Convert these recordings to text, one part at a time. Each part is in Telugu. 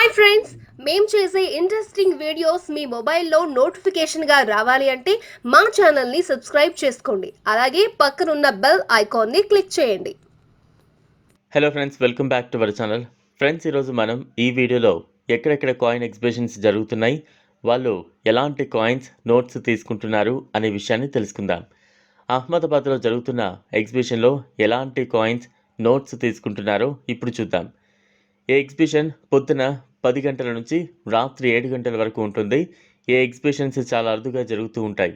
హాయ్ ఫ్రెండ్స్ మేము చేసే ఇంట్రెస్టింగ్ వీడియోస్ మీ మొబైల్లో నోటిఫికేషన్గా రావాలి అంటే మా ఛానల్ని సబ్స్క్రైబ్ చేసుకోండి. అలాగే పక్కనున్న బెల్ ఐకాన్ని క్లిక్ చేయండి. Hello friends welcome back to our channel friends ఈరోజు మనం ఈ వీడియోలో ఎక్కడెక్కడ కాయిన్ ఎగ్జిబిషన్స్ జరుగుతున్నాయి వాళ్ళు ఎలాంటి కాయిన్స్ నోట్స్ తీసుకుంటున్నారు అనే విషయాన్ని తెలుసుకుందాం. అహ్మదాబాద్లో జరుగుతున్న ఎగ్జిబిషన్లో ఎలాంటి కాయిన్స్ నోట్స్ తీసుకుంటున్నారో ఇప్పుడు చూద్దాం. ఈ ఎగ్జిబిషన్ పొద్దున పది గంటల నుంచి రాత్రి ఏడు గంటల వరకు ఉంటుంది. ఈ ఎగ్జిబిషన్స్ చాలా అరుదుగా జరుగుతూ ఉంటాయి.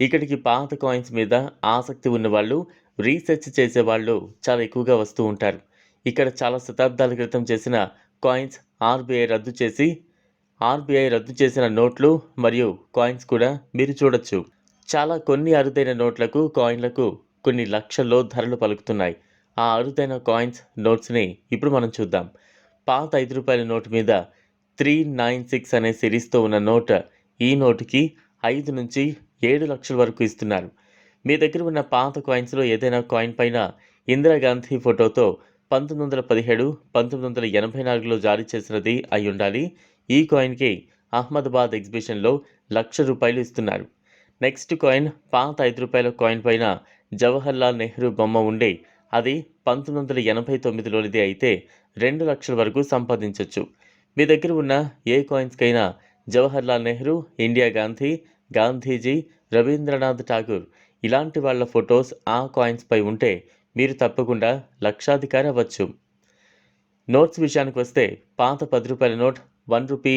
ఇక్కడికి పాత కాయిన్స్ మీద ఆసక్తి ఉన్నవాళ్ళు రీసెర్చ్ చేసే వాళ్ళు చాలా ఎక్కువగా వస్తూ ఉంటారు. ఇక్కడ చాలా శతాబ్దాల క్రితం చేసిన కాయిన్స్ ఆర్బీఐ రద్దు చేసి ఆర్బీఐ రద్దు చేసిన నోట్లు మరియు కాయిన్స్ కూడా మీరు చూడొచ్చు. చాలా కొన్ని అరుదైన నోట్లకు కాయిన్లకు కొన్ని లక్షల్లో ధరలు పలుకుతున్నాయి. ఆ అరుదైన కాయిన్స్ నోట్స్ని ఇప్పుడు మనం చూద్దాం. పాత ఐదు రూపాయల నోటు మీద త్రీ నైన్ సిక్స్ అనే సిరీస్తో ఉన్న నోట్ ఈ నోటుకి ఐదు నుంచి ఏడు లక్షల వరకు ఇస్తున్నారు. మీ దగ్గర ఉన్న పాత కాయిన్స్లో ఏదైనా కాయిన్ పైన ఇందిరాగాంధీ ఫోటోతో పంతొమ్మిది వందల పదిహేడు పంతొమ్మిది వందల ఎనభై నాలుగులో జారీ చేసినది అయి ఉండాలి. ఈ కాయిన్కి అహ్మదాబాద్ ఎగ్జిబిషన్లో లక్ష రూపాయలు ఇస్తున్నారు. నెక్స్ట్ కాయిన్ పాత ఐదు రూపాయల కాయిన్ పైన జవహర్లాల్ నెహ్రూ బొమ్మ ఉండే అది పంతొమ్మిది వందల ఎనభై తొమ్మిదిలోనిది అయితే రెండు లక్షల వరకు సంపాదించవచ్చు మీ దగ్గర ఉన్న ఏ కాయిన్స్కైనా జవహర్లాల్ నెహ్రూ ఇండియా గాంధీ గాంధీజీ రవీంద్రనాథ్ ఠాగూర్ ఇలాంటి వాళ్ళ ఫొటోస్ ఆ కాయిన్స్పై ఉంటే మీరు తప్పకుండా లక్షాధికారి అవ్వచ్చు. నోట్స్ విషయానికి వస్తే పాత పది రూపాయల note one rupee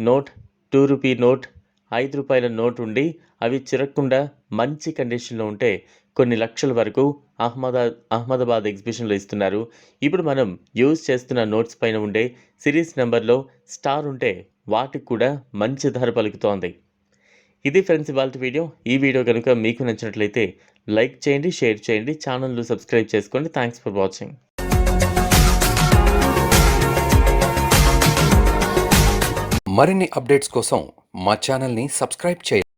note two rupee note ఐదు రూపాయల నోట్ ఉండి అవి చిరక్కుండా మంచి కండిషన్లో ఉంటే కొన్ని లక్షల వరకు అహ్మదా అహ్మదాబాద్ ఎగ్జిబిషన్లో ఇస్తున్నారు. ఇప్పుడు మనం యూజ్ చేస్తున్న నోట్స్ పైన ఉండే సిరీస్ నెంబర్లో స్టార్ ఉంటే వాటికి కూడా మంచి ధర పలుకుతోంది. ఇది ఫ్రెండ్స్ ఇవాళ వీడియో. ఈ వీడియో కనుక మీకు నచ్చినట్లయితే లైక్ చేయండి షేర్ చేయండి ఛానల్ను సబ్స్క్రైబ్ చేసుకోండి. థ్యాంక్స్ ఫర్ వాచింగ్ మరిన్ని అప్డేట్స్ కోసం మా ఛానల్ని సబ్స్క్రైబ్ చేయండి.